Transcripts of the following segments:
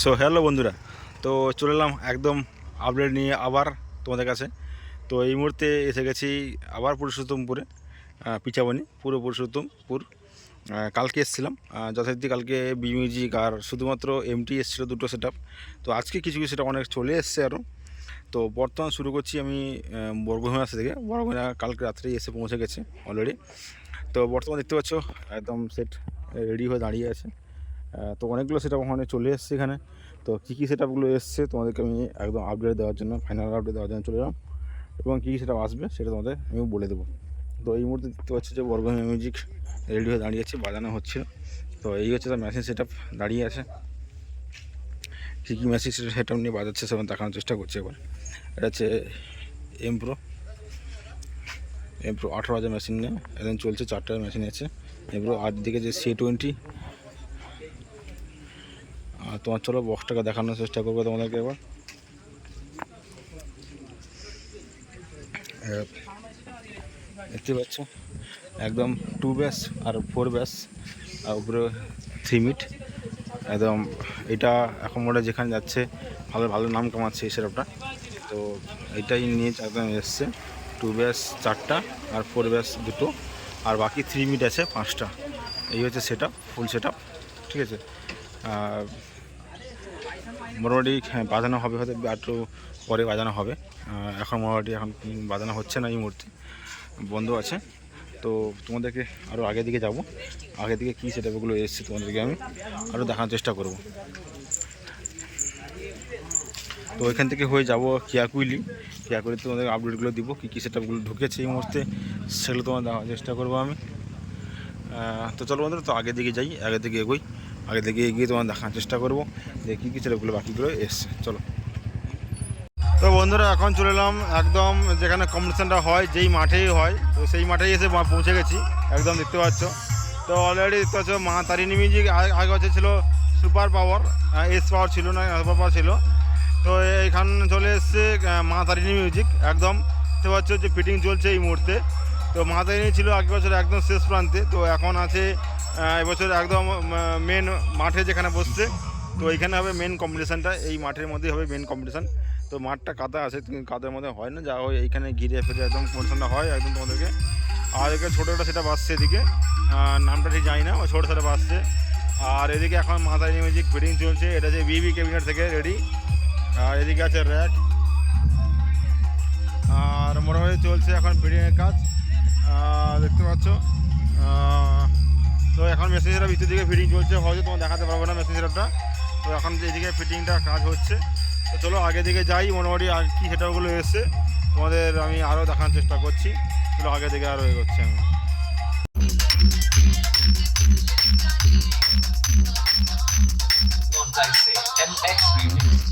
So hello বন্ধুরা। তো চলে এলাম একদম আপডেট নিয়ে আবার তোমাদের কাছে। তো এই মুহূর্তে এসে গেছি আবার পুরুষোত্তমপুরে আহ, পিচাবনি পুরো পুরুষোত্তমপুর। কালকে এসেছিলাম। যথারীতি কালকে বি মিউজিক আর শুধুমাত্র এমটি এসেছিল দুটো সেট তো আজকে কিছু কিছু সেটা অনেক চলে এসছে আরও তো বর্তমান শুরু করছি আমি বরগুনা থেকে। বরগুনা কালকে রাত্রেই এসে পৌঁছে গেছে অলরেডি তো বর্তমান দেখতে পাচ্ছ একদম সেট রেডি হয়ে দাঁড়িয়ে আছে। তো অনেকগুলো সেট আপ ওখানে চলে এসছে এখানে। তো কী কী সেট আপগুলো এসছে তোমাদেরকে আমি একদম আপডেট দেওয়ার জন্য ফাইনাল আপডেট দেওয়ার জন্য চলে এলাম। এবং কী কী সেটা আসবে সেটা তোমাদের আমি বলে দেবো। তো এই মুহূর্তে দেখতে পাচ্ছি যে বর্গমী মিউজিক রেডি হয়ে দাঁড়িয়েছে বাজানো হচ্ছিল তো এই হচ্ছে তার মেশিন সেট দাঁড়িয়ে আছে। কী কী মেশিন সেট আপ নিয়ে বাজাচ্ছে সেখানে দেখানোর চেষ্টা করছি এবার। এটা হচ্ছে এমপ্রো এমপ্রো আঠারো হাজার মেশিন নিয়ে, এখন চলছে চারটা মেশিন আছে। এমপ্রো আর দিকে যে সি টোয়েন্টি আর তোমার চলো বক্সটাকে দেখানোর চেষ্টা করব তোমাদেরকে এবার দেখতে পাচ্ছ? একদম টু ব্যাস আর ফোর ব্যাস আর উপরে থ্রি মিট একদম এটা এখন হয় যেখানে যাচ্ছে, ভালো ভালো নাম কামাচ্ছে এই সেটআপটা তো এটাই নিয়ে একদম এসছে। টু ব্যাস চারটা আর ফোর ব্যাস দুটো। আর বাকি থ্রি মিট আছে পাঁচটা। এই হচ্ছে সেট ফুল সেট ঠিক আছে? মোটামুটি হ্যাঁ, বাজানো হবে হয়তো একটু পরে বাজানো হবে। এখন মোটামুটি এখন বাজানো হচ্ছে না এই মুহূর্তে। বন্ধ আছে। তো তোমাদেরকে আরও আগের দিকে যাব। আগের দিকে কী সেটাপগুলো এসছে তোমাদেরকে আমি আরও দেখানোর চেষ্টা করব। তো ওইখান থেকে হয়ে যাব কিয়াকুইলি। কিয়াকুইলি তোমাদের আপডেটগুলো দিব কী কী সেটাপগুলো ঢুকেছে এই মুহূর্তে সেগুলো তোমার দেওয়ার চেষ্টা করব আমি। তো চলো বন্ধুরা তো আগের দিকে যাই আগের দিকে এগোই। আগে থেকে এগিয়ে তোমার দেখার চেষ্টা করব যে কী কী সেটাপগুলো বাকিগুলো এসছে। চলো। তো বন্ধুরা, এখন চলে এলাম একদম যেখানে কম্পিটিশানটা হয়, যেই মাঠেই হয়। তো সেই মাঠেই এসে পৌঁছে গেছি, একদম দেখতে পাচ্ছ। তো অলরেডি দেখতে পাচ্ছ, মা তারিণী মিউজিক আগে আগে হচ্ছে ছিল সুপার পাওয়ার এস পাওয়ার ছিল না সুপার পাওয়ার ছিল। তো এখানে চলে এসছে মা তারিণী মিউজিক, একদম দেখতে পাচ্ছ যে ফিটিং চলছে এই মুহূর্তে। তো মা তারিণী ছিল আগের বছর একদম শেষ প্রান্তে, তো এখন আছে এবছর একদম মেন মাঠে যেখানে বসছে, তো এইখানে হবে মেন কম্পিটিশানটা এই মাঠের মধ্যেই হবে মেন কম্পিটিশান তো মাঠটা কাদা আছে, কিন্তু কাদার মধ্যে হয় না, যা হয় এইখানে ঘিরে ফিরে একদম কম্পিটিশানটা হয় একদম তোমাদেরকে। আর এদিকে ছোটো একটা সেটা বাসছে এদিকে নামটা ঠিক জানি না, ওই ছোটো সেটা বাসছে। আর এদিকে এখন মাথায় মিউজিক ফিটিং চলছে, এটা যে বিবি ক্যাবিনেট থেকে রেডি আর এদিকে আছে র্যাক আর মোটামুটি চলছে এখন ফিটিংয়ের কাজ। দেখতে পাচ্ছ। তো এখন মেশিন ভিতর দিকে ফিটিং চলছে। হয়তো তোমার দেখাতে পারব না মেশিন তো এখন এদিকে ফিটিংটা কাজ হচ্ছে। তো চলো আগে দিকে যাই, মোটামুটি আর কী সেটআপগুলো এসছে। তোমাদের আমি আরও দেখানোর চেষ্টা করছি। চলো আগে দিকে আরও এগোচ্ছি আমি। MX Remix.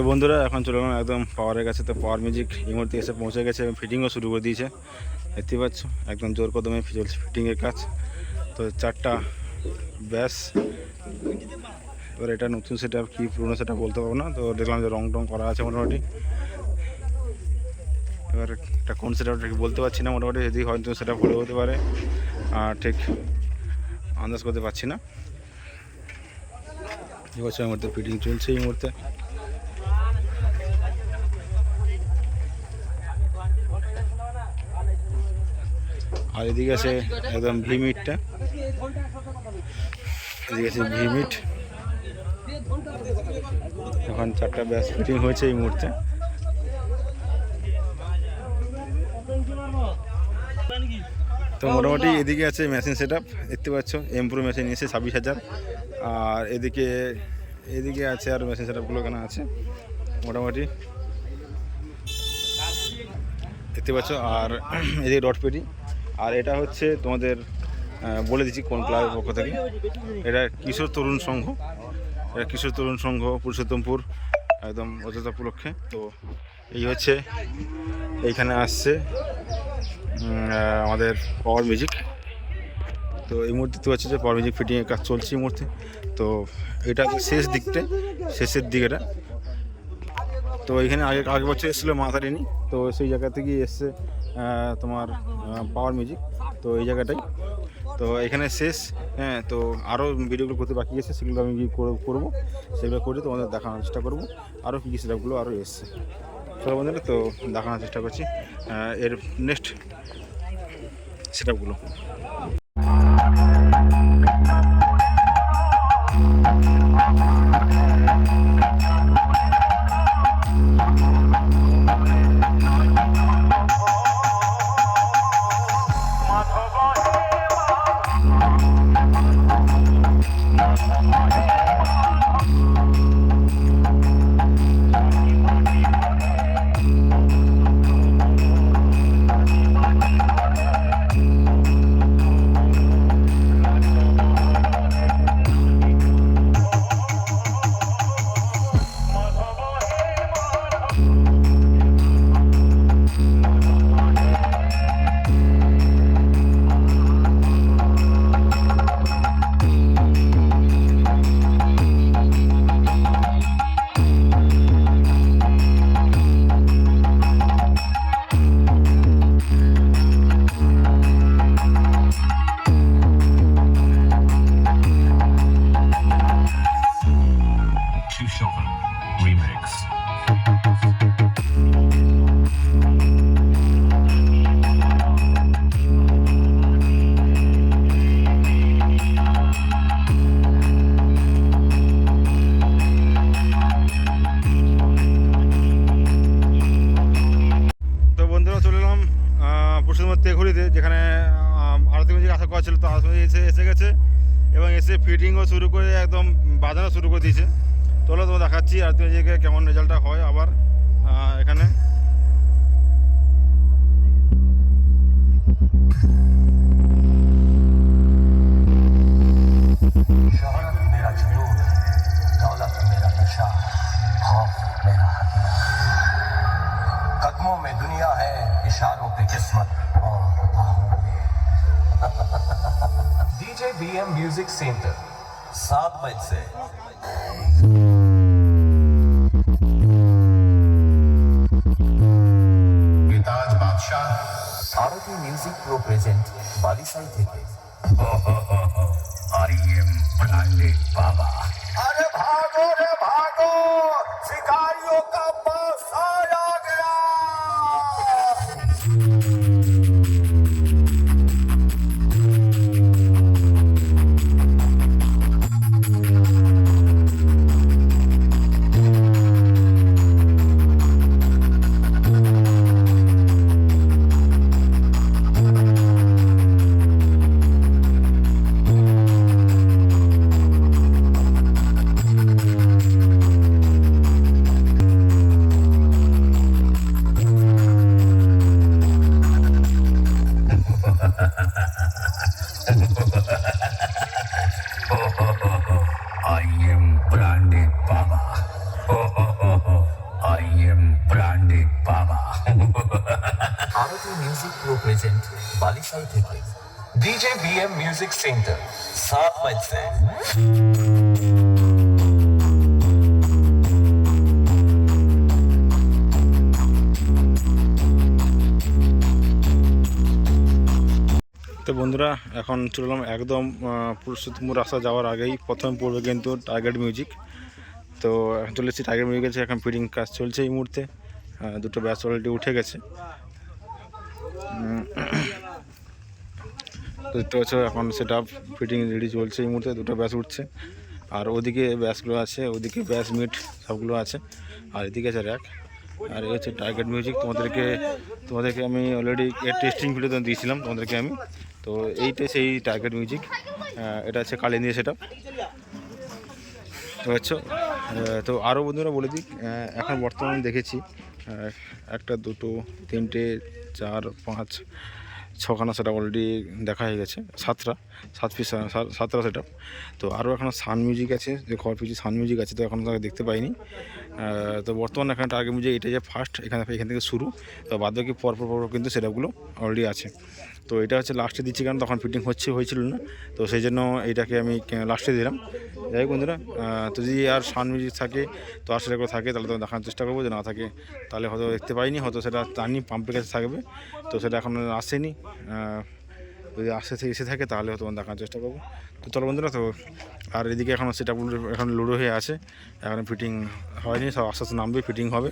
তো বন্ধুরা, এখন চলে গেলাম একদম পাওয়ারের কাছে। তো পাওয়ার মিউজিক এই মুহূর্তে এসে পৌঁছে গেছে এবং ফিটিংও শুরু করে দিয়েছে। দেখতে পাচ্ছ, একদম জোর কদমে চলছে ফিটিংয়ের কাজ। তো চারটা, ব্যাস। এবার এটা নতুন সেটা কি পুরনো সেটা বলতে পারব না। তো দেখলাম যে রং টং করা আছে মোটামুটি। এবার এটা কোন সেটা বলতে পারছি না। মোটামুটি যদি হয়তো সেটা ভালো হতে পারে। আর ঠিক আন্দাজ করতে পারছি না। এই বছর এই মুহূর্তে ফিটিং চলছে এই মুহূর্তে। আর এদিকে আছে একদম ভিমিটটা। এদিকে আছে ভিমিট। এখন চারটা ব্যাস ফিটিং হয়েছে এই মুহূর্তে। তো মোটামুটি এদিকে আছে মেশিন সেট আপ দেখতে পাচ্ছ এমপ্রো মেশিন এসে ছাব্বিশ হাজার। আর এদিকে এদিকে আছে আর মেশিন সেট আপগুলো এখানে আছে, মোটামুটি। দেখতে পাচ্ছ, আর এদিকে ডট পেটি আর এটা হচ্ছে তোমাদের বলে দিচ্ছি কোন ক্লাবের পক্ষ থেকে। এটা কিশোর তরুণ সংঘ। এটা কিশোর তরুণ সংঘ, পুরুষোত্তমপুর, একদম অযোধ্যা উপলক্ষে। তো এই হচ্ছে, এইখানে আসছে আমাদের পাওয়ার মিউজিক তো এই মুহূর্তে তো হচ্ছে যে পাওয়ার মিউজিক ফিটিংয়ের কাজ চলছে এই মুহূর্তে। তো এটা শেষ দিকটা? শেষের দিক এটা। তো এখানে আগে আগে বছর এসেছিল মাথারিনি তো সেই জায়গা থেকে এসছে তোমার পাওয়ার মিউজিক তো এই জায়গাটাই। তো এখানে শেষ হ্যাঁ তো আরও ভিডিওগুলো করতে বাকি আছে, সেগুলো আমি করব। সেগুলো করে তোমাদের দেখানোর চেষ্টা করব। আরও কী কী সেটাপগুলো আরও এসছে। চলো বন্ধুরা, তো দেখানোর চেষ্টা করছি। এর নেক্সট সেটাপগুলো এসে ফিটিংও শুরু করে একদম বাজানো শুরু করে দিয়েছে চলো তোমার দেখাচ্ছি আরতি মিউজিকে কেমন রেজাল্টটা হয় আবার আহ, এখানে शहरत मेरा जुनून दौलत मेरा नशा खौफ मेरा हथियार कदमों में दुनिया है इशारों पे किस्मत और बाहों में DJ BM Music Center. सात बज से Gitaj Badshah. Arati music pro present Balisai থেকে R.E.M. Branded সাল থেকে ডিজে বিএম মিউজিক সেন্টার সাত মাইলসে। তো বন্ধুরা, এখন চললাম একদম পুরুষোত্তম রাস্তা যাওয়ার আগেই প্রথম পড়বে কিন্তু টার্গেট মিউজিক তো এখন চলেছি টার্গেট মিউজিক আছে এখন ফিডিং কাজ চলছে এই মুহূর্তে। দুটো ব্যাচ অলরেডি উঠে গেছে। দেখতে পাচ্ছ, এখন সেট ফিটিং রেডি চলছে এই মুহূর্তে, দুটো ব্যাস উঠছে। আর ওদিকে ব্যাসগুলো আছে, ওদিকে ব্যাস মিট সবগুলো আছে, আর এদিকে আছে র্যাক আর এই হচ্ছে টার্গেট মিউজিক তোমাদেরকে তোমাদেরকে আমি অলরেডি এর টেস্টিং ভিডিও দিয়েছিলাম, তোমাদেরকে আমি। তো এইটাই সেই টার্গেট মিউজিক এটা আছে হচ্ছে কালিন্দি সেটা তো হচ্ছে তো আরও বন্ধুরা বলে দিই এখন বর্তমানে দেখেছি একটা, দুটো, তিনটে, চার, পাঁচ ছখানা সেটা অলরেডি দেখা হয়ে গেছে, সাতটা, সাত পিস সাতটা সেটা তো আরও এখনও সান মিউজিক আছে, যে খড় পিছি সান মিউজিক আছে, তো এখনও তাকে দেখতে পাইনি। তো বর্তমানে এখানে টার্গেট মিউজিক এটা যে ফার্স্ট এখানে এখান থেকে শুরু। তো বাদ বাকি পরপর পরপর কিন্তু সেটাগুলো অলরেডি আছে। তো এটা হচ্ছে লাস্টে দিচ্ছি, কারণ তখন ফিটিং হচ্ছে, হয়েছিল না। তো সেই জন্য এইটাকে আমি লাস্টে দিলাম। যাই হোক বন্ধুরা তো যদি আর সান মিউজিক থাকে, তো আর সেটা থাকে, তাহলে তো দেখার চেষ্টা করব। যে না থাকে, তাহলে হয়তো দেখতে পাইনি, হয়তো সেটা জানি পাম্পের কাছে থাকবে। তো সেটা এখন আসেনি। যদি আসে এসে থাকে, তাহলে হয়তো দেখার চেষ্টা করব। তো চলো বন্ধুরা, তো আর এদিকে এখন সেটা এখন লুডো হয়ে আছে। এখন ফিটিং হয়নি, সব আস্তে আস্তে নামবে ফিটিং হবে।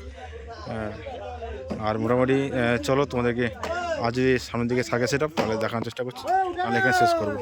আর মোটামুটি চলো তোমাদেরকে আজ যদি সামনের দিকে থাকে সেটা তাহলে দেখার চেষ্টা করছি। আমি এখানে শেষ করব।